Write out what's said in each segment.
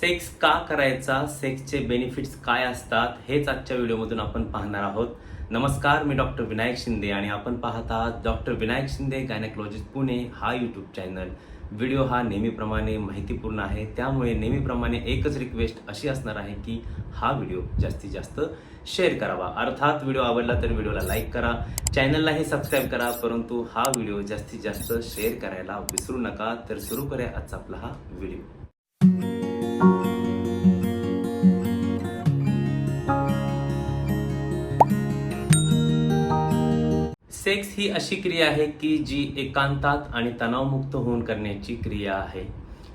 Sex का करायचा? सेक्सचे benefits काय असतात? हेच आजच्या व्हिडिओमधून आपण पाहणार आहोत. नमस्कार मी डॉक्टर विनायक शिंदे आणि आपण पाहत आहात डॉक्टर विनायक शिंदे गायनेकोलॉजिस्ट पुणे हा यूट्यूब चॅनल व्हिडिओ हा नेहमीप्रमाणे माहितीपूर्ण आहे. त्यामुळे नेहमीप्रमाणे एकच रिक्वेस्ट अशी असणार आहे की हा व्हिडिओ जास्तीत जास्त शेअर करावा. अर्थात व्हिडिओ आवडला तर व्हिडिओला लाईक करा. चॅनललाही सबस्क्राईब करा परंतु हा व्हिडिओ जास्तीत जास्त शेअर करायला विसरू नका. तर सुरू करूया आजचा आपला हा व्हिडिओ. सेक्स ही अशी क्रिया आहे की जी एकांतात आणि तणावमुक्त होऊन करण्याची क्रिया आहे.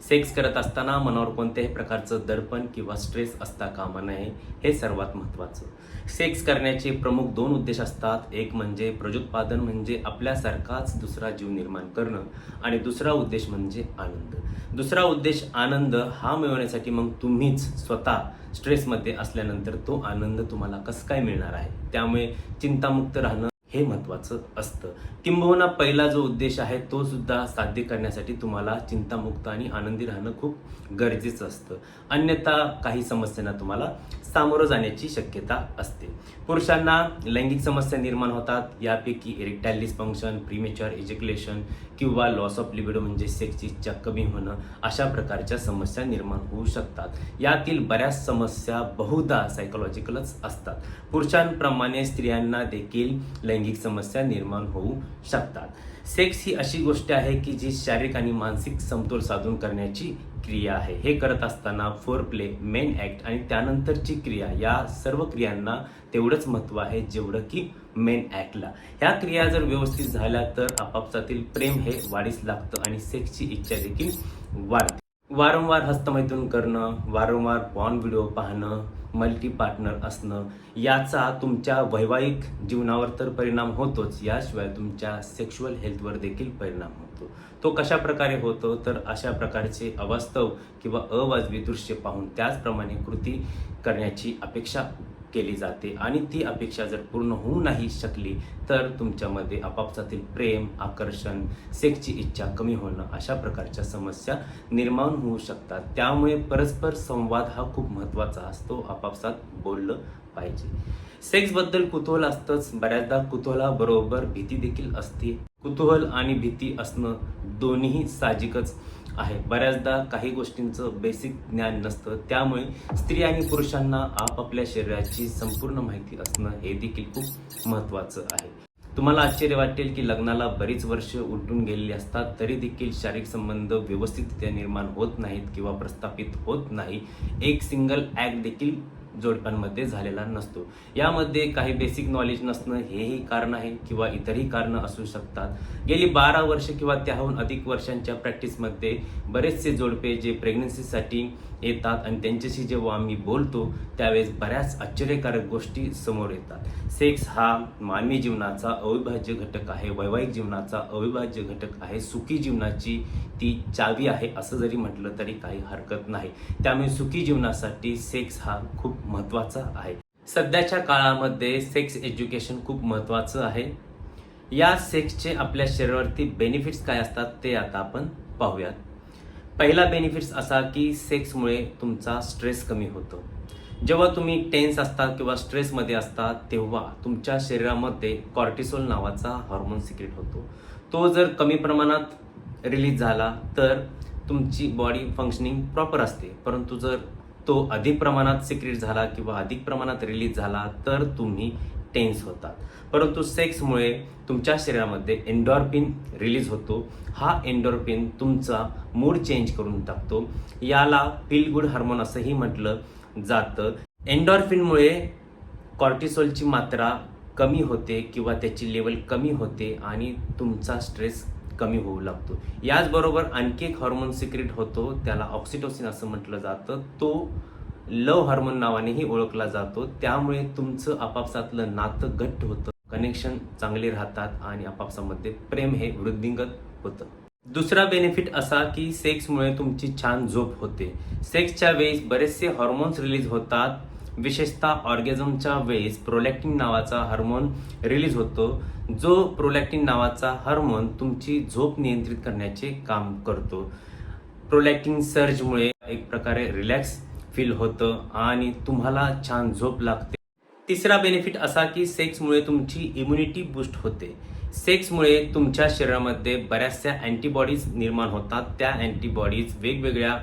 सेक्स करत असताना मनावर कोणत्याही प्रकारचं दडपण किंवा स्ट्रेस असता कामा नये हे सर्वात महत्त्वाचं. सेक्स करण्याचे प्रमुख दोन उद्देश असतात. एक म्हणजे प्रजोत्पादन म्हणजे आपल्यासारखाच दुसरा जीव निर्माण करणं आणि दुसरा उद्देश म्हणजे आनंद. दुसरा उद्देश आनंद हा मिळवण्यासाठी मग तुम्हीच स्वतः स्ट्रेसमध्ये असल्यानंतर तो आनंद तुम्हाला कसं काय मिळणार आहे? त्यामुळे चिंतामुक्त राहणं हे महत्त्वाचं असतं. किंबहुना पहिला जो उद्देश आहे तो सुद्धा साध्य करण्यासाठी तुम्हाला चिंतामुक्त आणि आनंदी राहणं खूप गरजेचं असतं. अन्यथा काही समस्यांना तुम्हाला सामोरं जाण्याची शक्यता असते. पुरुषांना लैंगिक समस्या निर्माण होतात. यापैकी इरेक्टाईल डिस्फंक्शन प्रीमेच्युअर एज्युकेशन किंवा लॉस ऑफ लिबिडो म्हणजे सेक्सची इच्छा कमी होणं अशा प्रकारच्या समस्या निर्माण होऊ शकतात. यातील बऱ्याच समस्या बहुधा सायकोलॉजिकलच असतात. पुरुषांप्रमाणे स्त्रियांना देखील लैंगिक समस्या निर्माण होऊ शकतात. सेक्स ही अशी गोष्ट आहे की जी शारीरिक आणि मानसिक समतोल साधून करण्याची क्रिया आहे. हे करत असताना फोर प्ले मेन ॲक्ट आणि त्यानंतरची क्रिया या सर्व क्रियांना तेवढंच महत्त्व आहे जेवढं की मेन ऍक्टला ह्या क्रिया जर व्यवस्थित झाल्या तर आपापसातील प्रेम हे वाढीस लागतं आणि सेक्सची इच्छा देखील वाढते. वारंवार हस्तमैथून करणं वारंवार पॉन व्हिडिओ पाहणं मल्टी पार्टनर असणं याचा तुमच्या वैवाहिक जीवनावर तर परिणाम होतोच. याशिवाय तुमच्या सेक्शुअल हेल्थवर देखील परिणाम होतो. तो कशा प्रकारे होतो? तर अशा प्रकारचे अवास्तव किंवा अवाजवी दृश्य पाहून त्याचप्रमाणे कृती करण्याची अपेक्षा केली जाते आणि ती अपेक्षा जर पूर्ण होऊ नाही शकली तर तुमच्यामध्ये आपापसातील प्रेम आकर्षण सेक्सची इच्छा कमी होणं अशा प्रकारच्या समस्या निर्माण होऊ शकतात. त्यामुळे परस्पर संवाद हा खूप महत्त्वाचा असतो आपापसात बोललं पाहिजे. सेक्सबद्दल कुतूहल असतंच. बऱ्याचदा कुतूहलाबरोबर भीती देखील असते. कुतूहल आणि भीती असणं दोन्हीही साहजिकच आहे. बऱ्याचदा काही गोष्टींचं बेसिक ज्ञान नसतं. त्यामुळे स्त्री आणि पुरुषांना आपापल्या शरीराची संपूर्ण माहिती असणं हे देखील खूप महत्त्वाचं आहे. तुम्हाला आश्चर्य वाटेल की लग्नाला बरीच वर्ष उलटून गेलेली असतात तरी देखील शारीरिक संबंध व्यवस्थितरित्या निर्माण होत नाहीत किंवा प्रस्थापित होत नाही. एक सिंगल ॲक्ट देखील जोडप्यांमध्ये झालेला नसतो. यामध्ये काही बेसिक नॉलेज नसणं हेही कारण आहे किंवा इतरही कारणं असू शकतात. गेली बारा वर्ष किंवा त्याहून अधिक वर्षांच्या प्रॅक्टिसमध्ये बरेचसे जोडपे जे प्रेग्नन्सीसाठी येतात आणि त्यांच्याशी जेव्हा आम्ही बोलतो त्यावेळेस बऱ्याच आश्चर्यकारक गोष्टी समोर येतात. सेक्स हा मानवी जीवनाचा अविभाज्य घटक आहे वैवाहिक जीवनाचा अविभाज्य घटक आहे सुखी जीवनाची ती चावी आहे असं जरी म्हटलं तरी काही हरकत नाही. त्यामुळे सुखी जीवनासाठी सेक्स हा खूप महत्त्वाचा आहे. सध्याच्या काळामध्ये सेक्स एज्युकेशन खूप महत्त्वाचं आहे. या सेक्सचे आपल्या शरीरावरती बेनिफिट्स काय असतात ते आता आपण पाहूयात. पहिला बेनिफिट्स असा की सेक्समुळे तुमचा स्ट्रेस कमी होतो. जेव्हा तुम्ही टेन्स असतात किंवा स्ट्रेसमध्ये असता तेव्हा तुमच्या शरीरामध्ये कॉर्टिसोल नावाचा हॉर्मोन सिक्रेट होतो. तो जर कमी प्रमाणात रिलीज झाला तर तुमची बॉडी फंक्शनिंग प्रॉपर असते. परंतु जर तो अधिक प्रमाणात सिक्रेट झाला किंवा अधिक प्रमाणात रिलीज झाला तर तुम्ही टेन्स होतात. परंतु सेक्समुळे तुमच्या शरीरामध्ये एन्डॉर्पिन रिलीज होतो. हा एन्डॉर्पिन तुमचा मूड चेंज करून टाकतो. याला फील गुड हार्मोन असंही म्हटलं जातं. एन्डॉर्फिनमुळे कॉर्टिसोलची मात्रा कमी होते किंवा त्याची लेवल कमी होते आणि तुमचा स्ट्रेस कमी होऊ लागतो. याचबरोबर आणखी एक हॉर्मोन सिक्रेट होतो त्याला ऑक्सिटोसिन असं म्हटलं जातं. तो लव हार्मोन नावानेही ओळखला जातो. त्यामुळे तुमचं आपापसातलं नातं घट्ट होतं. कनेक्शन चांगले राहतात आणि आपापसामध्ये प्रेम हे वृद्धिंगत होतं. दुसरा बेनिफिट असा की सेक्समुळे तुमची छान झोप होते. सेक्सच्या वेळेस बरेचसे हॉर्मोन्स रिलीज होतात. विशेषतः ऑर्गॅझमच्या वेळेस प्रोलॅक्टिन नावाचा हार्मोन रिलीज होतो. जो प्रोलॅक्टिन नावाचा हार्मोन तुमची झोप नियंत्रित करण्याचे काम करतो. प्रोलॅक्टिन सर्जमुळे एक प्रकारे रिलॅक्स फील होतं आणि तुम्हाला छान झोप लागते. तिसरा बेनिफिट असा की सेक्समुळे तुमची इम्युनिटी बूस्ट होते. सेक्समुळे तुमच्या शरीरामध्ये बऱ्याचशा अँटीबॉडीज निर्माण होतात. त्या अँटीबॉडीज वेगवेगळ्या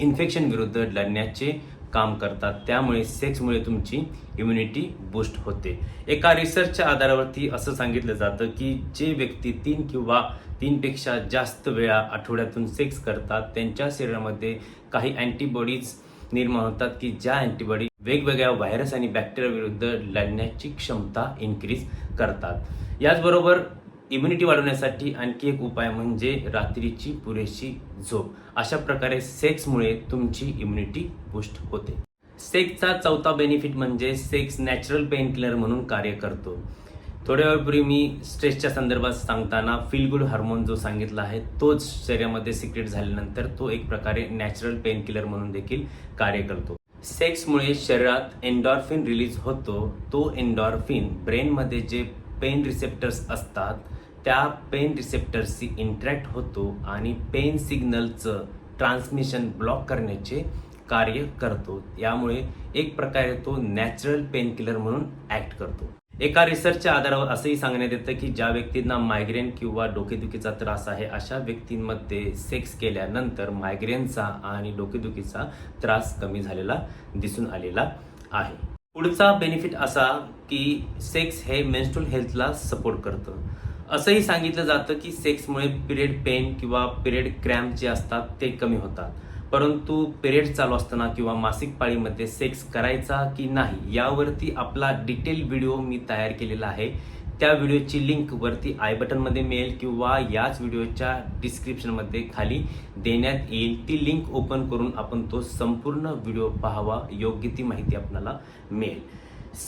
इन्फेक्शन विरुद्ध लढण्याचे काम करतात. त्यामुळे सेक्समुळे तुमची इम्युनिटी बूस्ट होते. एका रिसर्चच्या आधारावरती असं सांगितलं जातं की जे व्यक्ती तीन किंवा तीनपेक्षा जास्त वेळा आठवड्यातून सेक्स करतात त्यांच्या शरीरामध्ये काही अँटीबॉडीज निर्माण होतात की ज्या अँटीबॉडी वेगवेगळ्या व्हायरस आणि बॅक्टेरिया विरुद्ध लढण्याची क्षमता इन्क्रीज करतात. याचबरोबर इम्युनिटी वाढवण्यासाठी आणखी एक उपाय म्हणजे रात्रीची पुरेशी झोप. अशा प्रकारे सेक्समुळे तुमची इम्युनिटी बुस्ट होते. सेक्सचा चौथा बेनिफिट म्हणजे सेक्स नॅचरल पेन किलर म्हणून कार्य करतो. थोड्या वेळपूर्वी मी स्ट्रेसच्या संदर्भात सांगताना फील गुड हार्मोन जो सांगितला आहे तोच शरीरामध्ये सिक्रेट झाल्यानंतर तो एक प्रकारे नॅचरल पेन किलर म्हणून देखील कार्य करतो. सेक्समुळे शरीरात एन्डॉर्फिन रिलीज होतो. तो एन्डॉर्फिन ब्रेनमध्ये जे पेन रिसेप्टर्स असतात त्या पेन रिसेप्टर्सशी इंटरॅक्ट होतो आणि पेन सिग्नलचं ट्रान्समिशन ब्लॉक करण्याचे कार्य करतो. यामुळे एक प्रकारे तो नॅचरल पेन किलर म्हणून ॲक्ट करतो. एका रिसर्चच्या आधारावर असंही सांगण्यात येतं की ज्या व्यक्तींना मायग्रेन किंवा डोकेदुखीचा त्रास आहे अशा व्यक्तींमध्ये सेक्स केल्यानंतर मायग्रेनचा आणि डोकेदुखीचा त्रास कमी झालेला दिसून आलेला आहे. पुढचा बेनिफिट असा की सेक्स हे मेन्स्ट्रुअल हेल्थला सपोर्ट करतं. असंही सांगितलं जातं की सेक्समुळे पिरियड पेन किंवा पिरियड क्रॅम्प जे असतात ते कमी होतात. परंतु पिरियड चालू असताना किंवा मासिक पाळीमध्ये सेक्स करायचा की नाही यावरती आपला डिटेल व्हिडिओ मी तयार केलेला आहे. त्या व्हिडिओची लिंक वरती आय बटनमध्ये मिळेल किंवा याच व्हिडिओच्या डिस्क्रिप्शनमध्ये खाली देण्यात येईल. ती लिंक ओपन करून आपण तो संपूर्ण व्हिडिओ पाहावा योग्य ती माहिती आपल्याला मिळेल.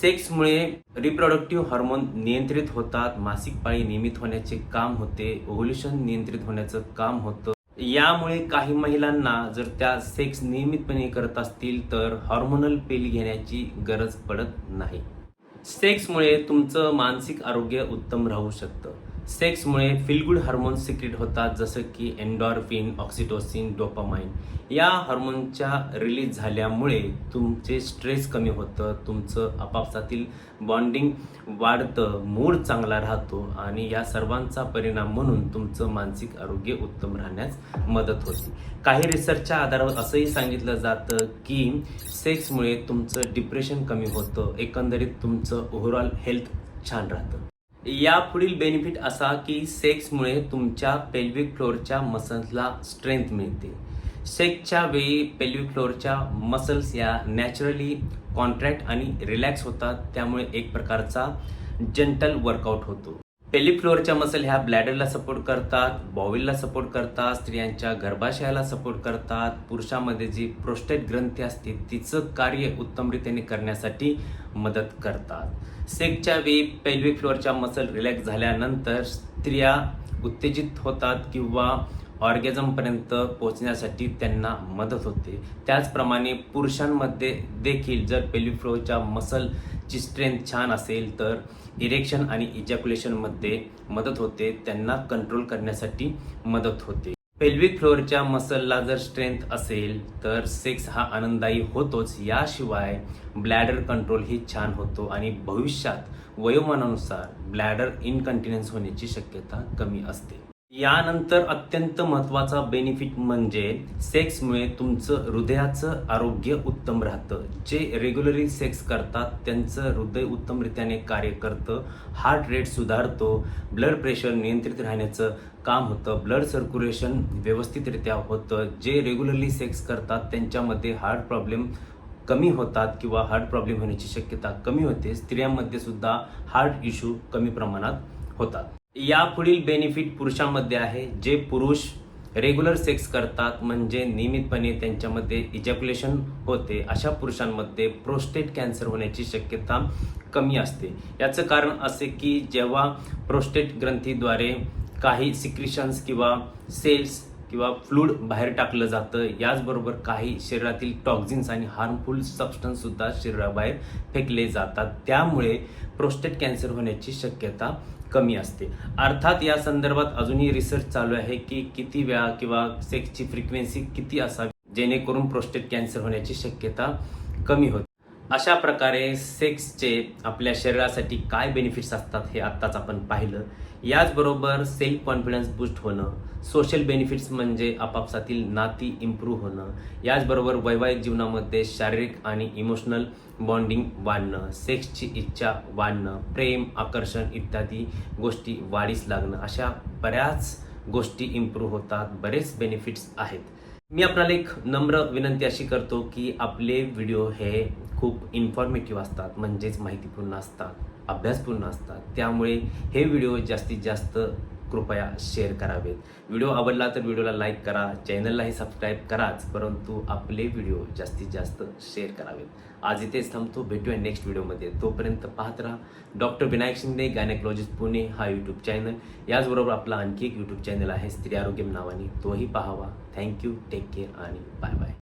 सेक्समुळे रिप्रोडक्टिव्ह हार्मोन नियंत्रित होतात मासिक पाळी नियमित होण्याचे काम होते ओव्होल्युशन नियंत्रित होण्याचं काम होतं. यामुळे काही महिलांना जर त्या सेक्स नियमितपणे करत असतील तर हॉर्मोनल पेल घेण्याची गरज पडत नाही. सेक्समुळे तुमचं मानसिक आरोग्य उत्तम राहू शकतं. सेक्समुळे फिलगुड हार्मोन सिक्रेट होतात जसं की एन्डॉर्फिन ऑक्सिटोसिन डोपामाइन या हार्मोनच्या रिलीज झाल्यामुळे तुमचे स्ट्रेस कमी होतं तुमचं आपापसातील बॉन्डिंग वाढतं मूड चांगला राहतो आणि या सर्वांचा परिणाम म्हणून तुमचं मानसिक आरोग्य उत्तम राहण्यास मदत होते. काही रिसर्चच्या आधारावर असंही सांगितलं जातं की सेक्समुळे तुमचं डिप्रेशन कमी होतं एकंदरीत तुमचं ओव्हरऑल हेल्थ छान राहतं. या पुढील बेनिफिट असा की सेक्समुळे तुमच्या पेल्विक फ्लोअरच्या मसल्सला स्ट्रेंथ मिळते. सेक्सच्या वेळी पेल्विक फ्लोअरच्या मसल्स या नॅचरली कॉन्ट्रॅक्ट आणि रिलॅक्स होतात. त्यामुळे एक प्रकारचा जंटल वर्कआउट होतो. पेल्विक फ्लोअरच्या मसल ह्या ब्लॅडरला सपोर्ट करतात बॉविलला सपोर्ट करतात स्त्रियांच्या गर्भाशयाला सपोर्ट करतात. पुरुषामध्ये जी प्रोस्टेट ग्रंथी असते तिचं कार्य उत्तमरित्याने करण्यासाठी मदत करतात. सेकच्या वेळी पेल्विक फ्लोअरच्या मसल रिलॅक्स झाल्यानंतर स्त्रिया उत्तेजित होतात किंवा ऑर्गॅझमपर्यंत पोहोचण्यासाठी त्यांना मदत होते. त्याचप्रमाणे पुरुषांमध्ये देखील जर पेल्विक फ्लोअरच्या मसलची स्ट्रेंथ छान असेल तर इरेक्शन आणि इजॅक्युलेशनमध्ये मदत होते त्यांना कंट्रोल करण्यासाठी मदत होते. पेल्विक फ्लोअरच्या मसलला जर स्ट्रेंथ असेल तर सेक्स हा आनंददायी होतोच. याशिवाय ब्लॅडर कंट्रोल ही छान होतो आणि भविष्यात वयोमानानुसार ब्लॅडर इनकंटिन्युअन्स होण्याची शक्यता कमी असते. यानंतर अत्यंत महत्त्वाचा बेनिफिट म्हणजे सेक्समुळे तुमचं हृदयाचं आरोग्य उत्तम राहतं. जे रेग्युलरली सेक्स करतात त्यांचं हृदय उत्तमरित्याने कार्य करतं हार्ट रेट सुधारतो ब्लड प्रेशर नियंत्रित राहण्याचं काम होतं ब्लड सर्क्युलेशन व्यवस्थितरित्या होतं. जे रेग्युलरली सेक्स करतात त्यांच्यामध्ये हार्ट प्रॉब्लेम कमी होतात किंवा हार्ट प्रॉब्लेम होण्याची शक्यता कमी होते. स्त्रियांमध्ये सुद्धा हार्ट इश्यू कमी प्रमाणात होतात. या पुढील बेनिफिट पुरुषांमध्ये आहे. जे पुरुष रेग्युलर सेक्स करतात म्हणजे नियमितपणे त्यांच्यामध्ये इजॅक्युलेशन होते. अशा पुरुषांमध्ये प्रोस्टेट कॅन्सर होण्याची शक्यता कमी असते. याचं कारण असे की जेव्हा प्रोस्टेट ग्रंथीद्वारे काही सिक्रिशन्स किंवा सेल्स किंवा फ्लूड बाहेर टाकलं जातं याचबरोबर काही शरीरातील टॉक्झिन्स आणि हार्मफुल सबस्टन्ससुद्धा शरीराबाहेर फेकले जातात. त्यामुळे प्रोस्टेट कॅन्सर होण्याची शक्यता कमी असते. अर्थात या संदर्भात अजूनही रिसर्च चालू आहे की किती वेळा किंवा सेक्सची फ्रिक्वेन्सी किती असावी जेणेकरून प्रोस्टेट कॅन्सर होण्याची शक्यता कमी होते. अशा प्रकारे सेक्सचे आपल्या शरीरासाठी काय बेनिफिट्स असतात हे आत्ताच आपण पाहिलं. याचबरोबर सेल्फ कॉन्फिडन्स बूस्ट होणं सोशल बेनिफिट्स म्हणजे आपापसातील नाती इम्प्रूव्ह होणं याचबरोबर वैवाहिक जीवनामध्ये शारीरिक आणि इमोशनल बॉन्डिंग वाढणं सेक्सची इच्छा वाढणं प्रेम आकर्षण इत्यादी गोष्टी वाढीस लागणं अशा बऱ्याच गोष्टी इम्प्रूव्ह होतात बरेच बेनिफिट्स आहेत. मी आपल्याला एक नम्र विनंती अशी करतो की आपले व्हिडिओ हे खूप इन्फॉर्मेटिव्ह असतात म्हणजेच माहितीपूर्ण असतात अभ्यासपूर्ण असतात. त्यामुळे हे व्हिडिओ जास्तीत जास्त कृपया शेअर करावेत. व्हिडिओ आवडला तर व्हिडिओला लाईक करा चॅनललाही सबस्क्राईब कराच परंतु आपले व्हिडिओ जास्तीत जास्त शेअर करावेत. आज इथेच थांबतो भेटूया नेक्स्ट व्हिडिओमध्ये तोपर्यंत पाहत राहा. डॉक्टर विनायक शिंदे गायनेकोलॉजिस्ट पुणे हा यूट्यूब चॅनल याचबरोबर आपला आणखी एक यूट्यूब चॅनल आहे स्त्री आरोग्यम नावाने. तोही पाहावा. थँक्यू टेक केअर आणि बाय बाय